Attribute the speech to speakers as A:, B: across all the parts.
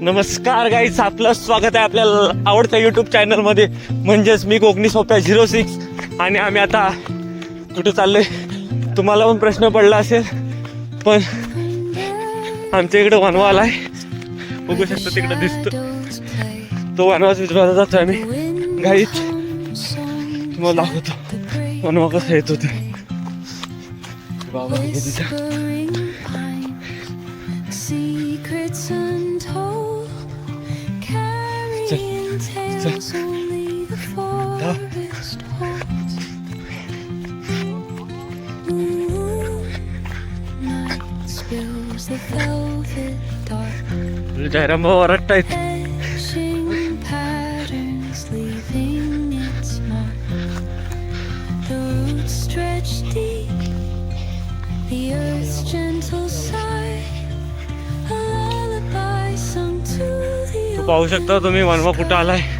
A: नमस्कार गाईच आपलं स्वागत आहे आपल्या आवडत्या युट्यूब चॅनलमध्ये म्हणजेच मी कोकणी सोप्या झिरो सिक्स. आणि आम्ही आता कुठे चाललोय? तुम्हाला पण प्रश्न पडला असेल पण आमच्या इकडे वनवाल आहे. बघू शकतो तिकडे दिसतो. तो वनवास विचारायला जातो आम्ही. गाईच तुम्हाला दाखवतो. वनवा कसा येत होते. बाबा
B: जय राम
A: वरताय थाय शकता तुम्ही वनवा कुठं आलाय?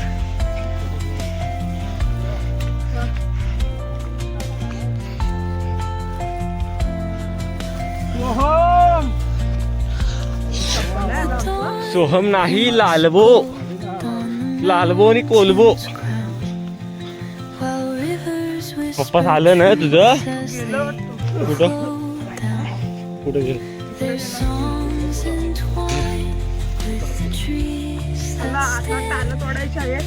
A: सोहम नाही लालबो. लालबो आणि कोलबो. पप्पा आलं ना तुझ? कुठ? कुठ गेलं?
B: तोडायचं
A: आहे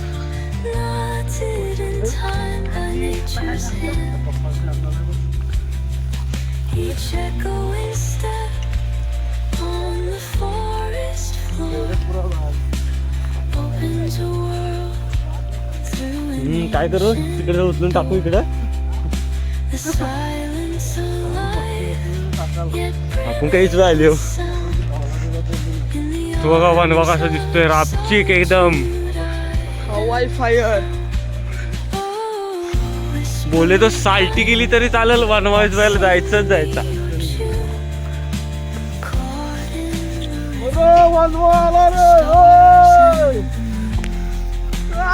A: काय करू? तिकडे उचलून टाकू इकडं. आपण काहीच राहिले तू बघा वनवा कसा दिसतोय. रापचिक एकदम.
C: हवाई फायर.
A: बोले तो साल्टी गेली तरी चालेल वनवा जायला जायचंच जायचा.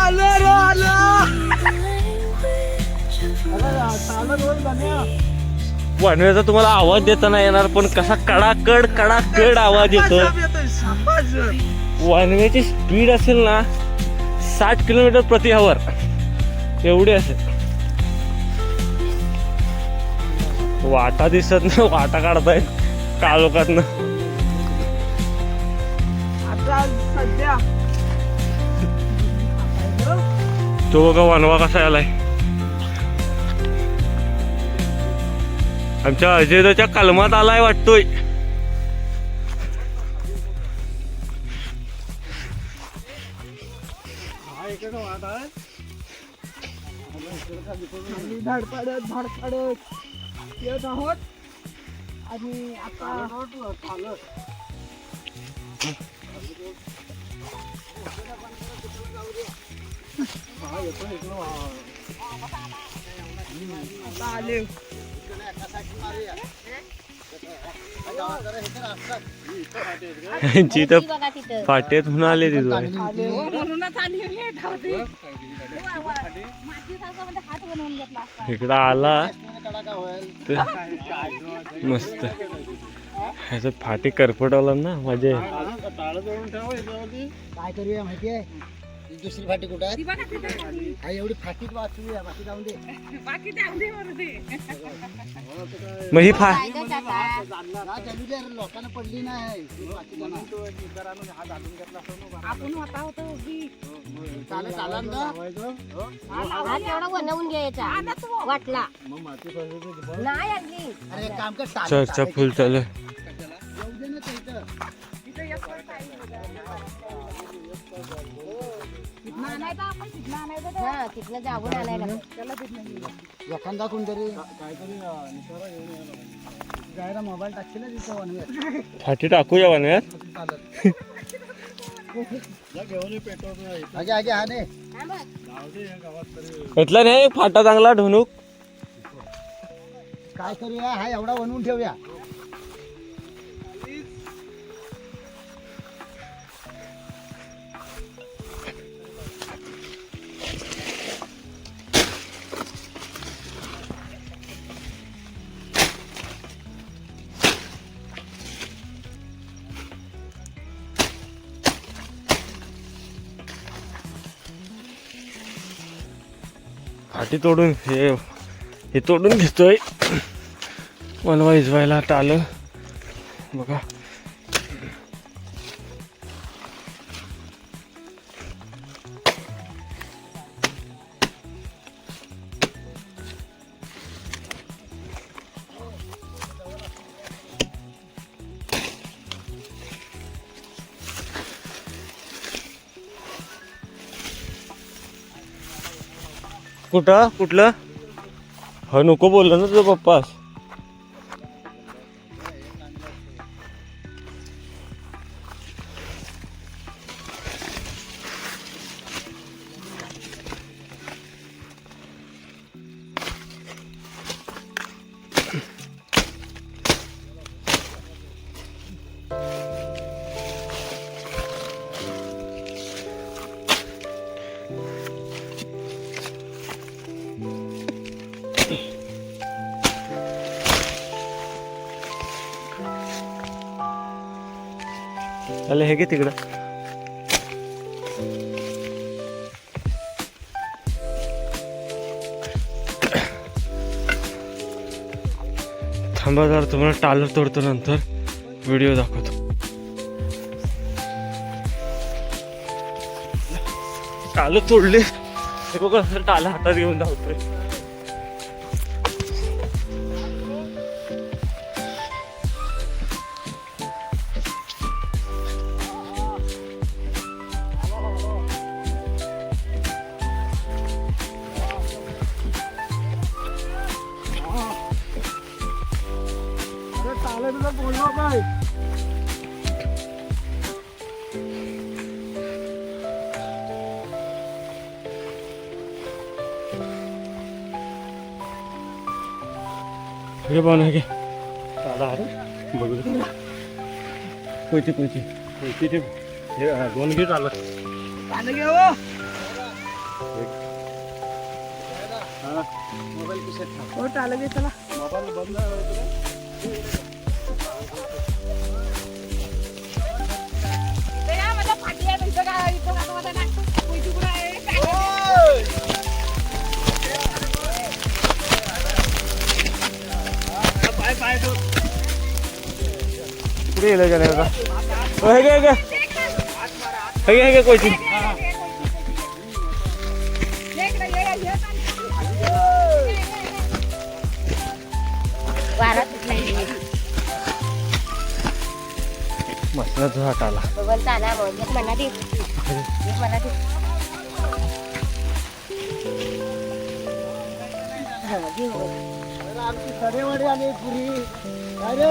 C: आलं रे आलं
A: वनव्याचा तुम्हाला आवाज देता नाही येणार पण कसा कडाकड कडाकड आवाज येतो. वाणव्याची स्पीड असेल ना साठ किलोमीटर प्रति आवर एवढी असेल. वाटा दिसत ना वाटा काढतायत. काळोखातनं
C: सध्या.
A: तो बघा वनवा कसा आलाय. आमच्या अजयदाच्या कलमात आलाय वाटतोय.
C: धडपडत धडपडत. येत आहोत. आणि आता आता आले
A: यांची फाटेत म्हणून आले तिथं. इकडं आला मस्त. ह्याचं फाटे करपटवला ना मजा
D: काय करूया माहितीये ही दुसरी फाटी कुठं आहे? हा एवढी फाटी वाचूया बाकी जाऊन दे.
A: मग ही फा
D: हा चालू दे रे, लोकांना पडली नाही. ही. चालेल, चालेल ना?
E: हा तेवढा बनवून घ्यायचा. वाटला. नाही आणली
D: अरे एक काम कर चालेल,
A: चर्चा
D: चालेल.
A: फुल चालू.
E: हा तिथनं जाऊन आणायला.
D: एखादा कोणतरी. जायला मोबाईल टाकशील ना तिथं वन
A: फाटी टाकूया
D: आगे आगे हा ने
A: घेतला नाही फाटा चांगला ढोणूक.
D: काय करूया? हा एवढा बनवून ठेवूया.
A: फाटी तोडून हे हे तोडून घेतोय. मला इजवायला आता आलं बघा. कुठं? कुठलं? हा नको बोललो ना तुझा पप्पास त्याला हे घे तिकडं. थांबा जरा तुम्हाला टालर तोडतो नंतर. व्हिडिओ दाखवतो. टालर तोडले. हे बघा टाला हातात घेऊन धावतोय. हे पण आहे टाला अरे. बघू कोयती कोयती कोयती ते? हे दोन गेट आलं
C: पाणी घे हो.
D: मोबाईल पिशत
C: हो घे चला.
D: मोबाईल बंद
E: चाला मग एक म्हणा दे एक म्हणा दे हा, घे हो.
D: अरे आमची सडेवाडी आली पुरी. अरे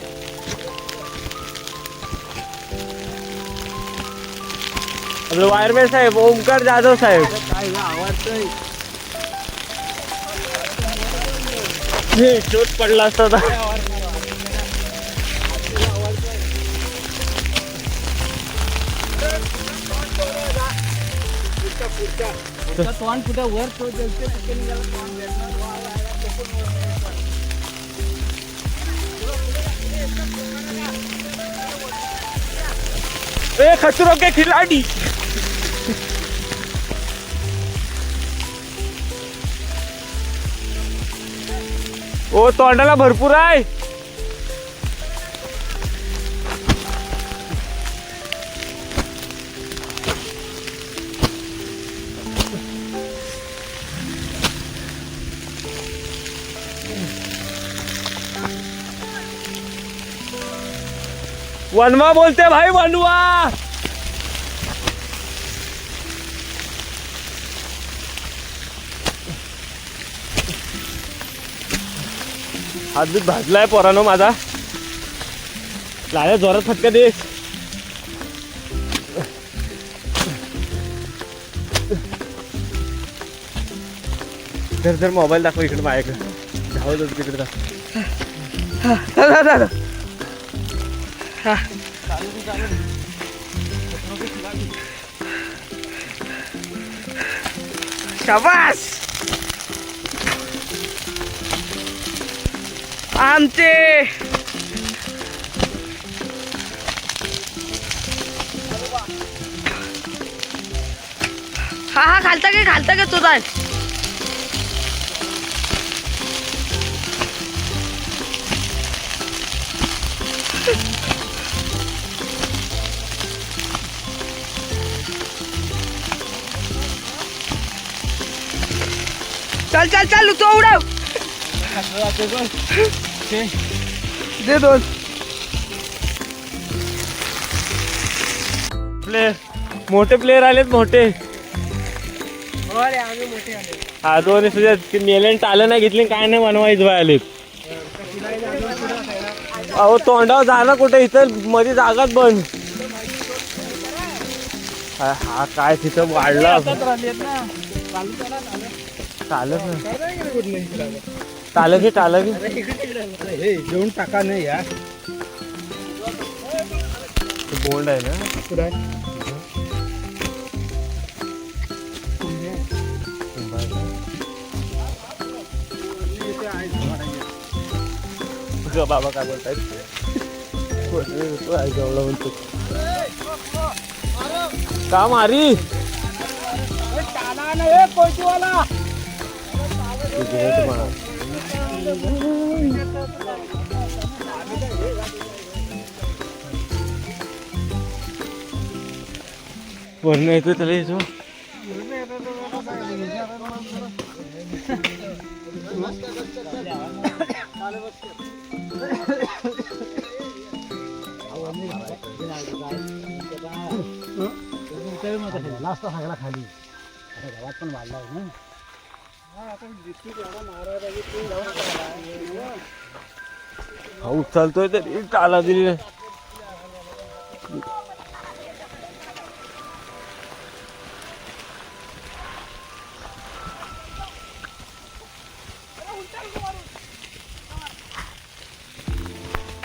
A: आपलं वायरमॅन साहेब ओमकार जाधव साहेब शोध पडला असता.
C: तोंड
A: के खिलाडी ओ तोंडाला भरपूर आहे. वनवा बोलते भाई वनवा. हात भाजला भाजलाय पोरानो माझा. लाया जोरात फटका दे तर जर मोबाईल दाखव इकडे माझ्याकडे. धावत होतो तिकडे दाखव
C: शाबास! आमचे हा हा खालता घे खालता घे तुझा चल चल चल तो उडव दे दोन.
A: प्लेयर मोठे प्लेयर आलेत मोठे. हा दोन तुझ्या मेलेंट आलं नाही घेतली काय नाही बनवायचं बाय आलेत. अहो तोंडावर झालं कुठे इथं मध्ये जागाच बंद. हा हा काय तिथं वाढला. चालत नाही. चालत घे चालत घे
D: हे जेवण टाका नाही या
A: बोंड आहे ना? ग बाबा काय बोलतायत? जवळ म्हणतो का मारी Warna itu tadi त
D: नास्ता खाएको खाली। भात पनि भाल्दा होइन।
A: हा उचलतोय तरी टाला दिली.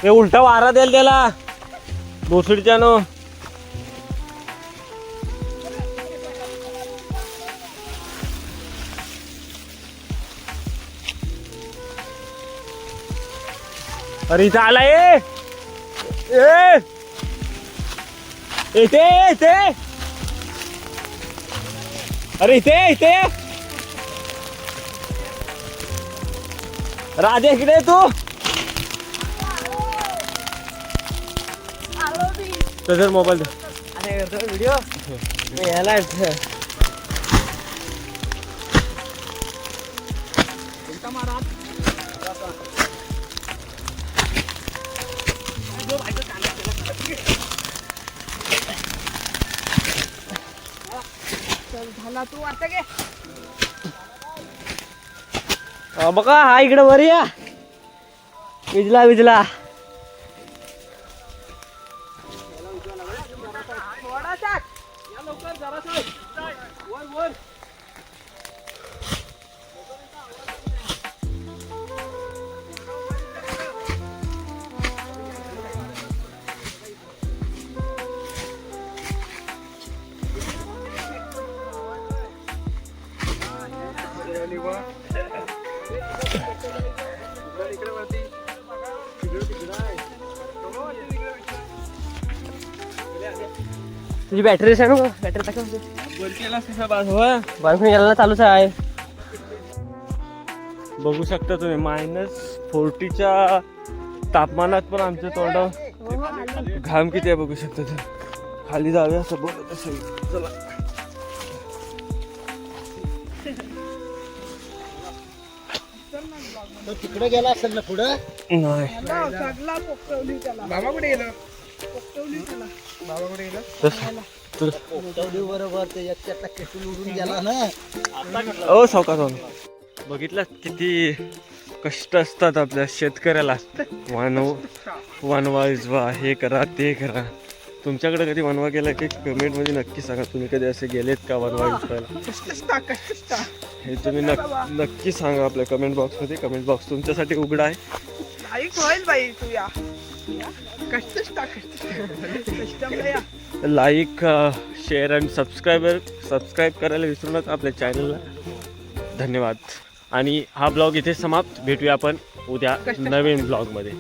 A: हे उलटा वारा द्याल त्याला. भोसडीच्या नो अरे इथं आला ये ए. इथे इथे. अरे इथे इथे. राजे इकडे तू. तुझा मोबाईल दे.
C: व्हिडिओ झाला तू आता घे.
A: बघा हा इकडे वर या. विजला विजला. तुझी बॅटरी आहे ना बॅटरी टाका वायफाय यायला चालूच आहे. बघू शकता तुम्ही मायनस फोर्टीच्या तापमानात पण आमच्या तोंडावर घाम किती आहे बघू शकता तुम्ही. खाली जाऊया असं बोलत असेल. चला.
D: तो तिकडे गेला असेल ना पुढं?
A: नाही.
C: सगळा पोकवली त्याला बाबा कुठे गेलं
D: बरोबर ते एकशे टक्के उडून गेला ना.
A: ओ सावकाश बघितलं किती कष्ट असतात आपल्या शेतकऱ्याला. वनव वनवा इजवा हे करा ते करा. तुमच्याकडे कधी वनवा केला की कमेंटमध्ये नक्की सांगा. तुम्ही कधी असे गेलेत का वनवा इजवायला हे तुम्ही नक नक्की सांगा आपल्या कमेंट बॉक्समध्ये कमेंट बॉक्स तुमच्यासाठी उघडा आहे. लाईक शेअर आणि सबस्क्रायबर सबस्क्राईब करायला विसरू नका आपल्या चॅनलला धन्यवाद. आणि हा ब्लॉग इथे समाप्त. भेटूया आपण उद्या नवीन ब्लॉगमध्ये